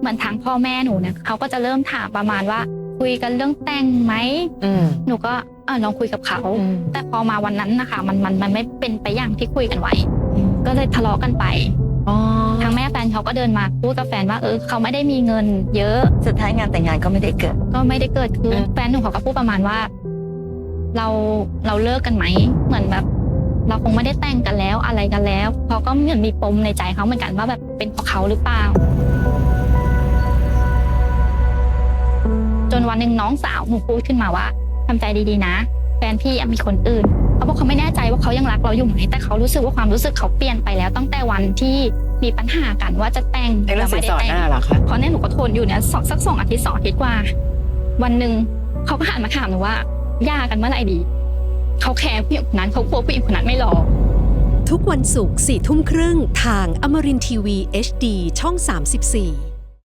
เหมือนทางพ่อแม่หนูเนี่ยเขาก็จะเริ่มถามประมาณว่า คุยกันเรื่องแต่งไหมอืมหนูก็อ่าลองคุยกับเขาอืมแต่พอมาวันนั้นนะคะ มันมันมันไม่เป็นไปอย่างที่คุยกันไว้ ก็เลยทะเลาะกันไปอ๋อทางแม่แฟนเขาก็เดินมาพูดกับแฟนว่าเออเขาไม่ได้มีเงิน เยอะสุดท้ายงานแต่งงานก็ไม่ได้เกิด ก็ไม่ได้เกิดขึ้นอืมแฟนหนูเขาก็พูดประมาณว่า เราเราเลิกกันไหมเหมือนแบบ เราคงไม่ได้แต่งกันแล้วอะไรกันแล้วเขาก็เหมือนมีปมในใจเขาเหมือนกันว่าแบบเป็นเพราะเขาหรือเปล่า หนึ่งน้องสาวหนูพูดขึ้นมาว่าทำใจดีๆนะ แฟนพี่อะมีคนอื่น เขาบอกเขาไม่แน่ใจว่าเขายังรักเราอยู่ไหมแต่เขารู้สึกว่าความรู้สึกเขาเปลี่ยนไปแล้วตั้งแต่วันที่มีปัญหากันว่าจะแต่งไอ้เรื่องสินสอดแต่งหน้าเหรอคะเพราะเนี่ยหนูก็ทนอยู่เนี่ยสองสักสองอาทิตย์สองอาทิตย์กว่า วันหนึ่งเขาก็หันมาถามหนูว่าหย่ากันเมื่อไหร่ดีเขาแคร์ผู้หญิงคนนั้นเขากลัวผู้หญิงคนนั้นไม่รอทุกวันศุกร์4ทุ่มครึ่งทางอมรินทีวี HD ช่อง 34